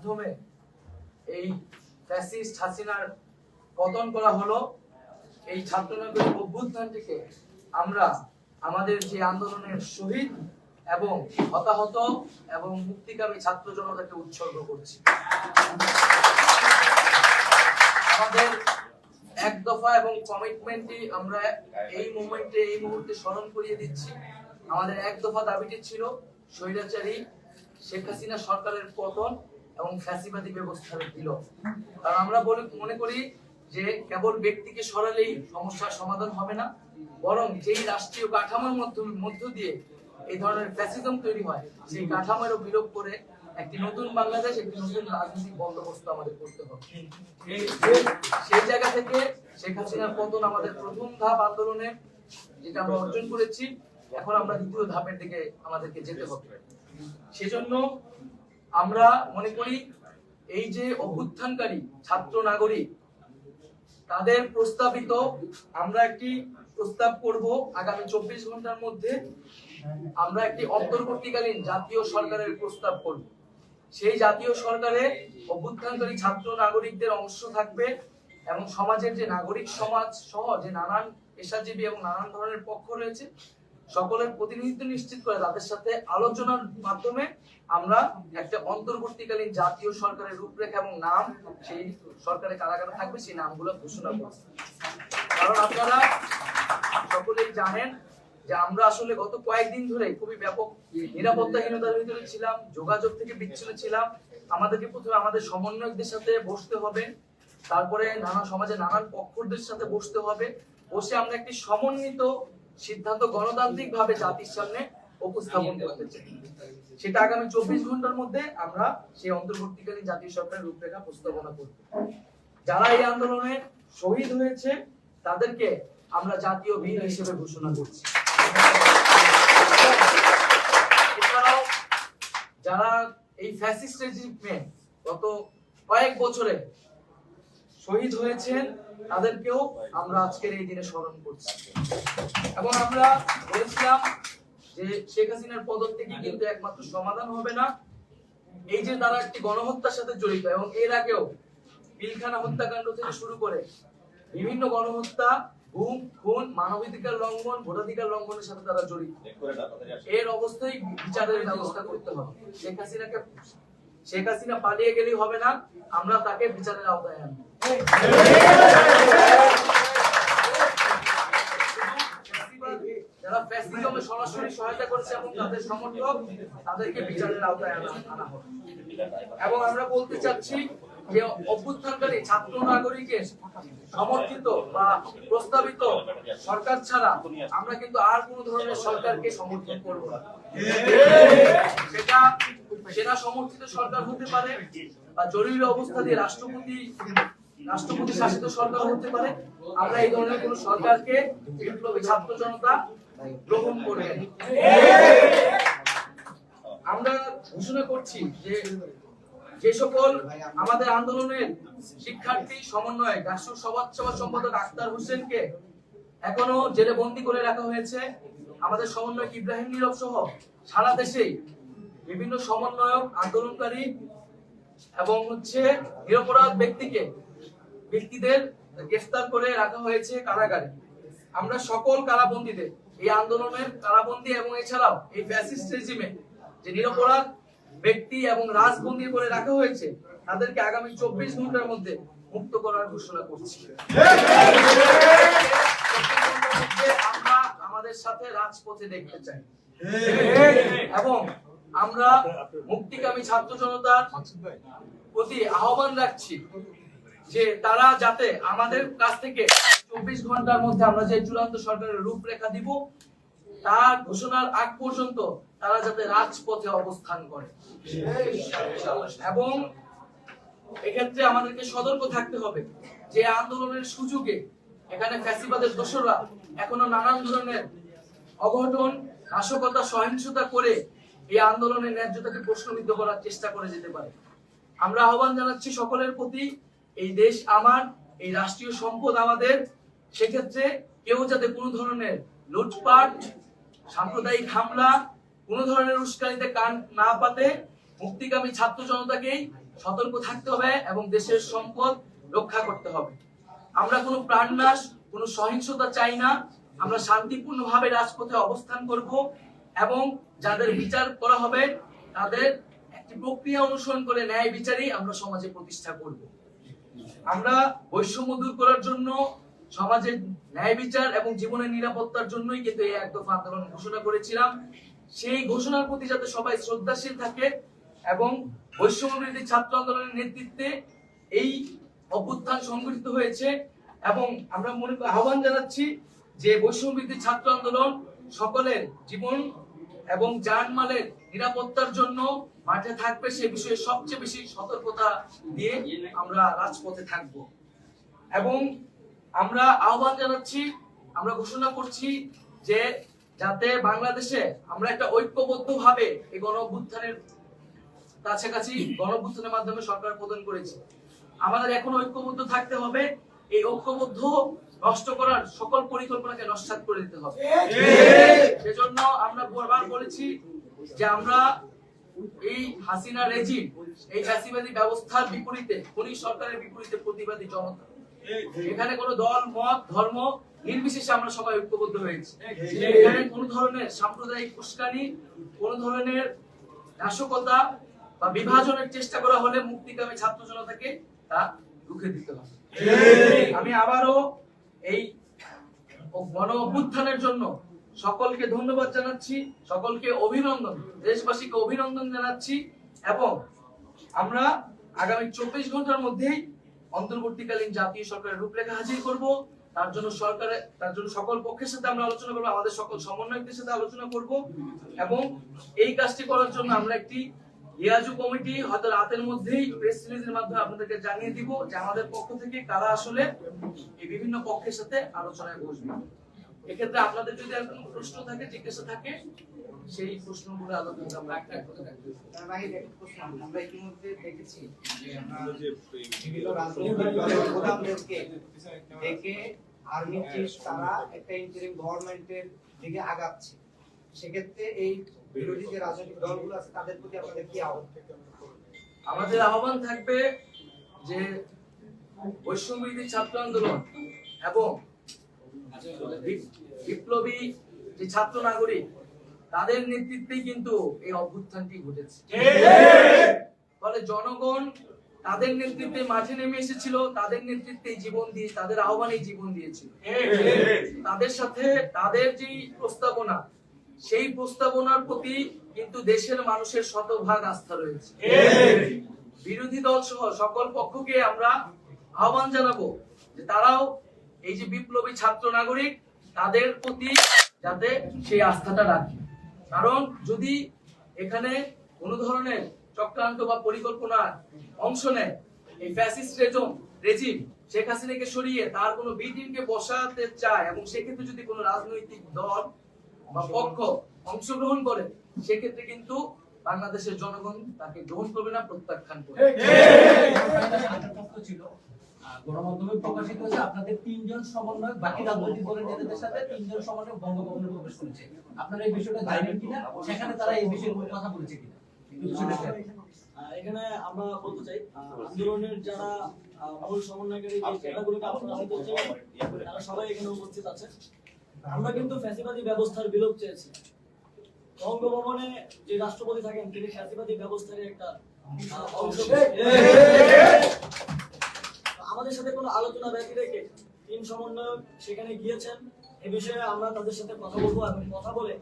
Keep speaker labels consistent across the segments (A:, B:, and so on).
A: মাধ্যমে এই ফ্যাসিস্ট হাসিনার পতন করা হলো, এই ছাত্রনগরী অভ্যুত্থানটিকে আমরা আমাদের যে আন্দোলনের শহীদ এবং হতাহত এবং মুক্তিকামী ছাত্র জনতাকে উৎসর্গ করছি। আমাদের এক দফা এবং কমিটমেন্টটি আমরা এই মুভমেন্টে এই মুহূর্তে স্মরণ করিয়ে দিচ্ছি। আমাদের এক দফা দাবিটি ছিল, স্বৈরাচারী শেখ হাসিনা সরকারের পতন এবং ফ্যাসিবাদী ব্যবস্থার বিলোপ কারণ আমরা বলে, মনে করি যে কেবল ব্যক্তিকে সরালেই সমস্যার সমাধান হবে না, বরং যেই রাষ্ট্রীয় কাঠামোর মধ্য মধ্য দিয়ে এই ধরনের ফ্যাসিজম তৈরি হয়, সেই কাঠামোরও বিলোপ করে একটি নতুন বাংলাদেশ, একটি নতুন রাজনৈতিক বন্দোবস্ত আমাদের করতে হবে। সেই জায়গা থেকে শেখ হাসিনার পতন আমাদের প্রথম ধাপ আন্দোলনে, যেটা আমরা অর্জন করেছি, এখন আমরা দ্বিতীয় ধাপের দিকে আমাদেরকে যেতে হবে। সেজন্য আমরা মনে করি এই যে অভ্যুত্থানকারী ছাত্র নাগরিক, তাদের প্রস্তাবিত আমরা একটি প্রস্তাব করব আগামী চব্বিশ ঘণ্টার মধ্যে। আমরা একটি অন্তর্বর্তীকালীন জাতীয় সরকারের প্রস্তাব করব। সেই জাতীয় সরকারে অভ্যুত্থানকারী ছাত্র নাগরিকদের অংশ থাকবে এবং সমাজের যে নাগরিক সমাজ সহ যে নানান পেশাজীবী এবং নানান ধরনের পক্ষ রয়েছে সকলের প্রতিনিধিত্ব নিশ্চিত করে তাদের সাথে আলোচনার মাধ্যমে আমরা একটা অন্তর্বর্তীকালীন জাতীয় সরকারের রূপরেখা এবং নাম, সেই সরকারে কারা কারা থাকবে, সেই নামগুলো ঘোষণা করব। কারণ আপনারা সকলেই জানেন যে আমরা আসলে গত কয়েকদিন ধরে খুবই ব্যাপক নিরাপত্তাহীনতার ভিতরে ছিলাম, যোগাযোগ থেকে বিচ্ছিন্ন ছিলাম। আমাদেরকে প্রথমে আমাদের সমন্বয়কদের সাথে বসতে হবে, তারপরে নানা সমাজে নানান পক্ষদের সাথে বসতে হবে। বসে আমরা একটি সমন্বিত সিদ্ধান্ত গণতান্ত্রিক ভাবে জাতির সামনে উপস্থাপন করতে চাই সেটা আগামী চব্বিশ ঘণ্টার মধ্যে আমরা সেই অন্তর্বর্তীকালীন জাতীয় সরকারের রূপরেখা উপস্থাপনা করব। যারা এই আন্দোলনে শহীদ হয়েছে, তাদেরকে আমরা জাতীয় বীর হিসেবে ঘোষণা করছি। এছাড়াও যারা এই ফ্যাসিস্ট রেজিমে গত কয়েক বছরে শহীদ হয়েছেন, তাদেরকেও আমরা আজকের এই দিনে স্মরণ করছি। এবং আমরা বলেছিলাম যে শেখ হাসিনার পদত্যাগই কিন্তু একমাত্র সমাধান হবে না। এই যে তারা একটি গণহত্যার সাথে জড়িত এবং এর আগেও পিলখানা হত্যাকাণ্ড থেকে শুরু করে বিভিন্ন গণহত্যা, গুম, খুন, মানবাধিকার লঙ্ঘন, ভোটাধিকার লঙ্ঘনের সাথে তারা জড়িত। এর অবস্থায় বিচারের ব্যবস্থা করতে হবে। শেখ হাসিনাকে শেখ হাসিনা পালিয়ে গেলেই হবে না। আমরা তাকে বিচারের আওতায় আনব। এবং আমরা বলতে চাচ্ছি যে অভ্যুত্থানকারী ছাত্র নাগরিকের সমর্থিত বা প্রস্তাবিত সরকার ছাড়া আমরা কিন্তু আর কোন ধরনের সরকারকে সমর্থন করব না। সেটা সমর্থিত সরকার হতে পারে বা জরুরি অবস্থা দিয়ে রাষ্ট্রপতি রাষ্ট্রপতি শাসিত সরকার হতে পারে, আমরা এই ধরনের কোন সরকারকে বিপ্লবী ছাত্র জনতা গ্রহণ করবে না। আমরা ঘোষণা করছি যে যে সকল আমাদের আন্দোলনের শিক্ষার্থী সমন্বয় রাষ্ট্র সমাজ সেবা সম্পাদক আক্তার হোসেনকে এখনও জেলে বন্দি করে রাখা হয়েছে আমাদের সমন্বয়ক ইব্রাহিম নীরব সহ সারা দেশেই বিভিন্ন সমন্বয়ক, আন্দোলনকারী এবং হচ্ছে নিরপরাধ ব্যক্তিকে ব্যক্তিদের গ্রেফতার করে রাখা হয়েছে কারাগারে। আমরা সকল কারাবন্দীদের, এই আন্দোলনের কারাবন্দী এবং এছাড়াও এই ফ্যাসিস্ট রেজিমে যে নিরপরাধ ব্যক্তি এবং রাজবন্দী করে রাখা হয়েছে, তাদেরকে আগামী চব্বিশ ঘণ্টার মধ্যে মুক্ত করার ঘোষণা করছি। আমরা আমাদের সাথে রাজপথে দেখতে চাই। এবং আমরা মুক্তিকামী ছাত্র জনতার প্রতি আহ্বান রাখছি যে তারা যাতে আমাদের কাছ থেকে চব্বিশ ঘণ্টার মধ্যে আমরা যে চূড়ান্ত সরকারের রূপরেখা দিব, তার ঘোষণার আগ পর্যন্ত তারা যাতে রাজপথে অবস্থান করে। এবং এক্ষেত্রে আমাদেরকে সতর্ক থাকতে হবে যে আন্দোলনের সুযোগে এখানে ফ্যাসিবাদের দোসররা এখনও নানান ধরনের অঘটন, নাশকতা, সহিংসতা করে এই আন্দোলনের ন্যায্যতাকে প্রশ্নবিদ্ধ করার চেষ্টা করে যেতে পারে। আমরা আহ্বান জানাচ্ছি সকলের প্রতি এই দেশ আমার, এই রাষ্ট্রীয় সম্পদ আমাদের। সেক্ষেত্রে কেউ যাতে কোনো ধরনের লুটপাট, সাম্প্রদায়িক হামলা, কোনো ধরনের উস্কানিতে কান না পাতে, মুক্তিকামী ছাত্র জনতাকেই সতর্ক থাকতে হবে এবং দেশের সম্পদ রক্ষা করতে হবে। আমরা কোনো প্রাণনাশ, কোনো সহিংসতা চাই না। আমরা শান্তিপূর্ণভাবে রাজপথে অবস্থান করব এবং যাদের বিচার করা হবে, তাদের একটি প্রক্রিয়া অনুসরণ করে ন্যায় বিচারই আমরা সমাজে প্রতিষ্ঠা করব। আমরা বৈষম্য দূর করার জন্য সমাজের ন্যায় বিচার এবং জীবনের নিরাপত্তার জন্যই কিন্তু এই এক দফা আন্দোলন ঘোষণা করেছিলাম। সেই ঘোষণার প্রতি যাতে সবাই শ্রদ্ধাশীল থাকে এবং বৈষম্য বিরোধী ছাত্র আন্দোলনের নেতৃত্বে এই অভ্যুত্থান সংগঠিত হয়েছে এবং আমরা মনে আহ্বান জানাচ্ছি যে বৈষম্য বিরোধী ছাত্র আন্দোলন সকলের জীবন এবং জানমালের নিরাপত্তার জন্য মাঠে থাকবে সে বিষয়ে সবচেয়ে বেশি সতর্কতা দিয়ে আমরা রাজপথে থাকব। এবং আমরা আহ্বান জানাচ্ছি আমরা ঘোষণা করছি যে যাতে বাংলাদেশে আমরা একটা ঐক্যবদ্ধ ভাবে এই গণ অভ্যুত্থানের কাছাকাছি গণঅভ্যুত্থানের মাধ্যমে সরকার প্রদান করেছে। আমাদের এখন ঐক্যবদ্ধ থাকতে হবে এই ঐক্যবদ্ধ নষ্ট করার সকল পরিকল্পনাকে নস্বাত করে দিতে হবে। সেজন্য আমরা বারবার বলেছি যে আমরা এই হাসিনা রেজিম এই ফ্যাসিবাদী ব্যবস্থার বিপরীতে খনি সরকারের বিপরীতে প্রতিবাদী জনতা। এখানে কোনো দল, মত, ধর্ম নির্বিশেষে আমরা সবাই ঐক্যবদ্ধ হয়েছি। এখানে কোনো ধরনের সাম্প্রদায়িক উস্কানি, কোনো ধরনের নাশকতা বা বিভাজনের চেষ্টা করা হলে মুক্তিকামী ছাত্র জনতাকে তা রুখে দিতে হবে। আমি আবারও এই গণ অভ্যুত্থানের জন্য সকলকে ধন্যবাদ জানাচ্ছি, সকলকে অভিনন্দন, দেশবাসীকে অভিনন্দন জানাচ্ছি এবং আমরা আগামী চব্বিশ ঘণ্টার মধ্যেই অন্তর্বর্তীকালীন জাতীয় সরকারের রূপরেখা হাজির করব। তার জন্য সরকারের তার জন্য সকল পক্ষের সাথে আমরা আলোচনা করব, আমাদের সকল সমন্বয়কদের সাথে আলোচনা করব এবং এই কাজটি করার জন্য আমরা একটি ইয়াজু কমিটি হয়তো রাতের মধ্যেই প্রেস রিলিজের মাধ্যমে আপনাদেরকে জানিয়ে দিব যে আমাদের পক্ষ থেকে কারা আসলে এই বিভিন্ন পক্ষের সাথে আলোচনায় বসবে। এক্ষেত্রে আপনাদের যদি আর কোনো প্রশ্ন থাকে জিজ্ঞাসা থাকে সেই প্রশ্নগুলো আলোচনা আমরা একটা এক করে রাখব।
B: তার বাইরে একটা প্রশ্ন, আমরা ইতিমধ্যে দেখেছি যে আমরা বিভিন্ন রাজনৈতিক দলের প্রধানদেরকে আর্মি চিফ তারা একটা ইন্টারিম গভর্নমেন্টের দিকে আগাচ্ছে। সেক্ষেত্রে এই বিরোধী যে রাজনৈতিক দলগুলো আছে তাদের প্রতি আপনাদের কি আহ্বান?
A: আমাদের আহ্বান থাকবে যে বৈষম্যবিরোধী ছাত্র আন্দোলন এবং বিপ্লবী যে ছাত্র নাগরিক, তাদের নেতৃত্বেই কিন্তু এই অভ্যুত্থানটি ঘটেছে। ফলে জনগণ তাদের নেতৃত্বে মাঠে নেমে এসেছিল, তাদের নেতৃত্বে জীবন দিয়ে, তাদের আহ্বানে জীবন দিয়েছিল। তাদের সাথে তাদের যে প্রস্তাবনা, সেই প্রস্তাবনার প্রতি কিন্তু দেশের মানুষের শতভাগ আস্থা রয়েছে। বিরোধী দল সহ সকল পক্ষকে আমরা আহ্বান জানাব যে তারাও এই যে বিপ্লবী ছাত্র নাগরিক তাদের প্রতি যাতে সেই আস্থাটা রাখে। কারণ যদি এখানে কোনো ধরনের চক্রান্ত বা পরিকল্পনার অংশ নেয় এই ফ্যাসিস্ট রেজম রেজিম শেখ হাসিনাকে সরিয়ে তার কোনো বি টিমকে বসাতে চায় এবং সেক্ষেত্রে যদি কোনো রাজনৈতিক দল বা পক্ষ অংশগ্রহণ করে সেক্ষেত্রে কিন্তু বাংলাদেশের জনগণ তাকে গ্রহণ করবে না প্রত্যাখ্যান করবে
C: ছিল গণমাধ্যমে প্রকাশিত হয়েছে আপনাদের তিনজন সমন্বয়ক বাকি রাজনৈতিক দলের নেতাদের সাথে তিনজন সমন্বয়ক বঙ্গভবনে প্রবেশ করেছে আপনারা এই বিষয়টা জানেন কিনা সেখানে তারা এই বিষয়ে কোনো কথা বলেছে কিনা
D: এখানে আমরা বলতে চাই আন্দোলনের যারা মূল সমন্বয়কারী যে জেলাগুলোকে আপনারা হয়তো তারা সবাই এখানে উপস্থিত আছে আমরা কিন্তু ফ্যাসিবাদী ব্যবস্থার বিলোপ চেয়েছি বঙ্গভবনে যে রাষ্ট্রপতি থাকেন তিনি ফ্যাসিবাদী ব্যবস্থার একটা অংশ আমাদের সাথে কোনো আলোচনা ব্যতি রেখে তিন সমন্বয়ক সেখানে গিয়েছেন এ বিষয়ে আমরা তাদের সাথে কথা বলব এবং কথা বলে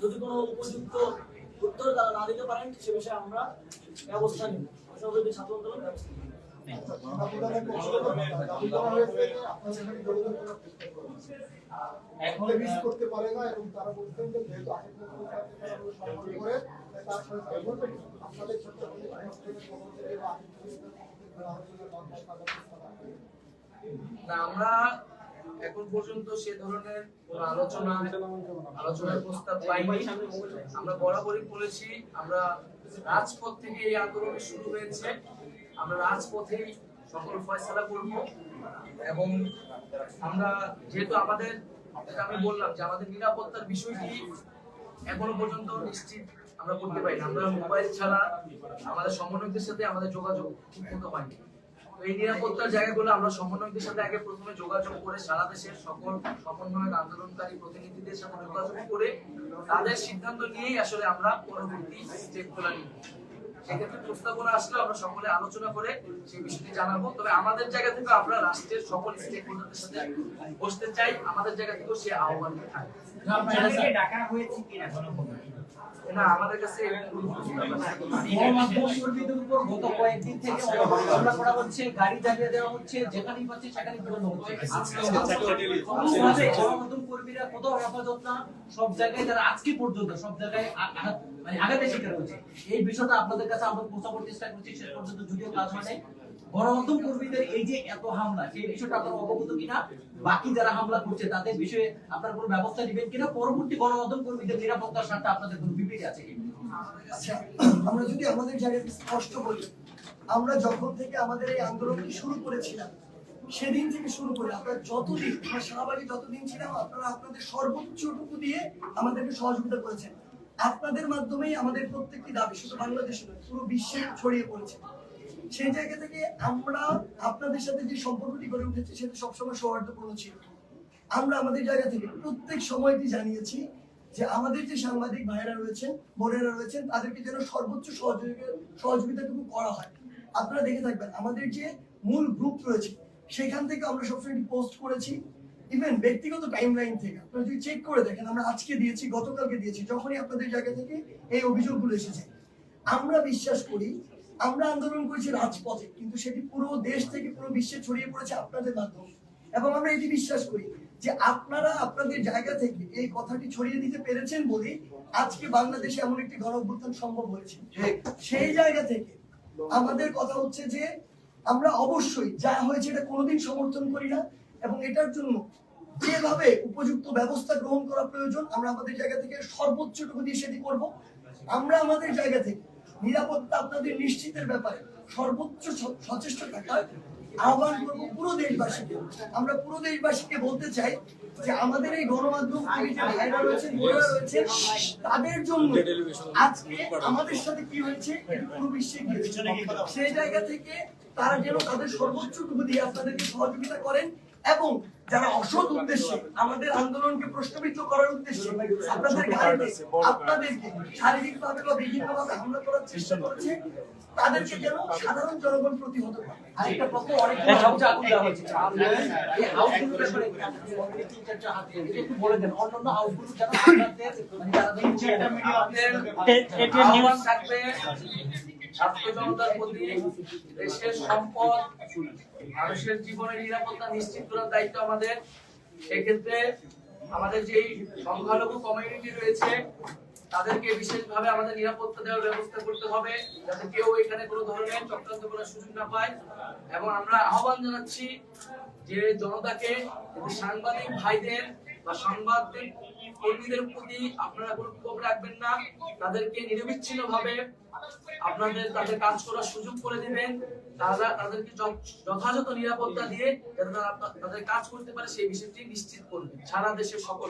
D: যদি কোনো উপযুক্ত উত্তর তারা না দিতে পারেন সে বিষয়ে আমরা ব্যবস্থা নিব সর্বদলীয় ছাত্র আন্দোলন ব্যবস্থা নিব।
E: করতে পারে না এবং তারা যে যেহেতু করে তার আপনাদের
A: আমরা এখন পর্যন্ত সে ধরনের আলোচনা, আলোচনার প্রস্তাব পাইনি। আমরা বরাবরই বলেছি, আমরা রাজপথ থেকে এই আন্দোলন শুরু হয়েছে। আমরা রাজপথেই সকল ফয়সালা করব এবং আমরা যেহেতু আমাদের আমি বললাম যে আমাদের নিরাপত্তার বিষয়টি এখনও পর্যন্ত নিশ্চিত আমরা করতে পারি না। আমরা মোবাইল ছাড়া আমাদের সমন্বয়কদের সাথে আমাদের যোগাযোগ ঠিক মতো হয়নি। তো এই নিরাপত্তার জায়গাগুলো আমরা সমন্বয়কদের সাথে আগে প্রথমে যোগাযোগ করে সারা দেশের সকল সমন্বয়ক, আন্দোলনকারী প্রতিনিধিদের সাথে যোগাযোগ করে তাদের সিদ্ধান্ত নিয়েই আসলে আমরা পরবর্তী স্টেপগুলো নিই সেক্ষেত্রে প্রস্তাবনা আসলে আমরা সকলে আলোচনা করে সেই বিষয়টি জানাব। তবে আমাদের জায়গা থেকে আমরা রাষ্ট্রের সকল স্টেক হোল্ডারদের সাথে বসতে চাই। আমাদের জায়গা থেকেও সে আহ্বান থাকে।
B: ডাকা হয়েছে কিনা গণভবনে?
C: গাড়ি দেওয়া হচ্ছে, যেখানেই সেখানেই কর্মীরা, কোথাও না, সব জায়গায় আজকে পর্যন্ত, সব জায়গায় মানে হচ্ছে এই বিষয়টা আপনাদের কাছে আমরা পৌঁছানোর চেষ্টা করছি, শেষ পর্যন্ত যদিও কাজ হয় গণমাধ্যম কর্মীদের এই যে এত হামলা, সেই বিষয়টা আপনারা অবগত কিনা? বাকি যারা হামলা করছে, তাদের বিষয়ে আপনারা কোনো ব্যবস্থা নেবেন কিনা? পরবর্তী গণমাধ্যম কর্মীদের নিরাপত্তার স্বার্থে আপনাদের কোনো আছে কিনা?
E: আচ্ছা আমরা যদি আমাদের জায়গাতে স্পষ্ট বলি আমরা যখন থেকে আমাদের এই আন্দোলনটি শুরু করেছিলাম, সেদিন থেকে শুরু করে আপনারা যতদিন, আমরা যতদিন ছিলাম, আপনারা আপনাদের সর্বোচ্চটুকু দিয়ে আমাদেরকে সহযোগিতা করেছেন। আপনাদের মাধ্যমেই আমাদের প্রত্যেকটি দাবি শুধু বাংলাদেশে নয়, পুরো বিশ্বে ছড়িয়ে পড়েছে। সেই জায়গা থেকে আমরা আপনাদের সাথে যে সম্পর্কটি গড়ে উঠেছে, সেটা সবসময় সৌহার্দ্যপূর্ণ ছিল। আমরা আমাদের জায়গা থেকে প্রত্যেক সময়টি জানিয়েছি যে আমাদের যে সাংবাদিক ভাইরা রয়েছেন, বোনেরা রয়েছেন, তাদেরকে যেন সর্বোচ্চ সহযোগিতা সহযোগিতাটুকু করা হয়। আপনারা দেখে থাকবেন, আমাদের যে মূল গ্রুপ রয়েছে, সেখান থেকে আমরা সবসময় একটি পোস্ট করেছি। ইভেন ব্যক্তিগত টাইম লাইন থেকে, আপনারা যদি চেক করে দেখেন, আমরা আজকে দিয়েছি, গতকালকে দিয়েছি, যখনই আপনাদের জায়গা থেকে এই অভিযোগগুলো এসেছে, আমরা বিশ্বাস করি আমরা আন্দোলন করেছি রাজপথে কিন্তু সেটি পুরো দেশ থেকে পুরো বিশ্বে ছড়িয়ে পড়েছে আপনাদের মাধ্যমে। এবং আমরা এটি বিশ্বাস করি যে আপনারা আপনাদের জায়গা থেকে এই কথাটি ছড়িয়ে দিতে পেরেছেন বলেই আজকে বাংলাদেশে এমন একটি গণ অভ্যুত্থান সম্ভব হয়েছে। সেই জায়গা থেকে আমাদের কথা হচ্ছে যে আমরা অবশ্যই যা হয়েছে এটা কোনোদিন সমর্থন করি না এবং এটার জন্য যেভাবে উপযুক্ত ব্যবস্থা গ্রহণ করা প্রয়োজন আমরা আমাদের জায়গা থেকে সর্বোচ্চটুকু দিয়ে সেটি করব। আমরা আমাদের জায়গা থেকে নিরাপত্তা আপনাদের নিশ্চিতের ব্যাপারে সর্বোচ্চ সচেষ্ট থাকার আহ্বান করব পুরো দেশবাসীকে। আমরা পুরো দেশবাসীকে বলতে চাই যে আমাদের এই গণমাধ্যম ভাইরা রয়েছেন বোনেরা রয়েছেন তাদের জন্য আজকে আমাদের সাথে কি হয়েছে পুরো বিশ্বে সেই জায়গা থেকে তারা যেন তাদের সর্বোচ্চটুকু দিয়ে আপনাদেরকে সহযোগিতা করেন এবং যারা অসৎ উদ্দেশ্যে আমাদের আন্দোলনকে প্রশ্নবিদ্ধ করার উদ্দেশ্যে আপনাদের গাড়িতে আপনাদেরকে শারীরিক ভাবে বা বিভিন্ন ভাবে হামলা করার চেষ্টা করেছে তাদেরকে যেন সাধারণ জনগণ প্রতিহত করে।
C: আরেকটা প্রশ্ন অনেকগুলো হাউসে আগুন দেওয়া এই হাউসগুলোর ব্যাপারে তিন চারটা হাত একটু বলে দেন অন্যান্য হাউসগুলো যেন আপনাদের মানে যারা
A: থাকবে ছাত্র জনতার প্রতি দেশের সম্পদ, মানুষের জীবনের নিরাপত্তা নিশ্চিত করার দায়িত্ব আমাদের। সেক্ষেত্রে আমাদের যেই সংখ্যালঘু কমিউনিটি রয়েছে, তাদেরকে বিশেষভাবে আমাদের নিরাপত্তা দেওয়ার ব্যবস্থা করতে হবে, যাতে কেউ এখানে কোনো ধরনের চক্রান্ত করার সুযোগ না পায়। এবং আমরা আহ্বান জানাচ্ছি যে জনতাকে সাংবাদিক ভাইদের বা সাংবাদিক কর্মীদের প্রতি আপনারা কোনো ক্ষোভ রাখবেন না, তাদেরকে নিরবিচ্ছিন্ন ভাবে আপনাদের তাদের কাজ করার সুযোগ করে দিবেন। তারা তাদেরকে যথাযথ নিরাপত্তা দিয়ে যাতে তারা তাদের কাজ করতে পারে, সেই বিষয়টি নিশ্চিত করবেন সারা দেশের সকল।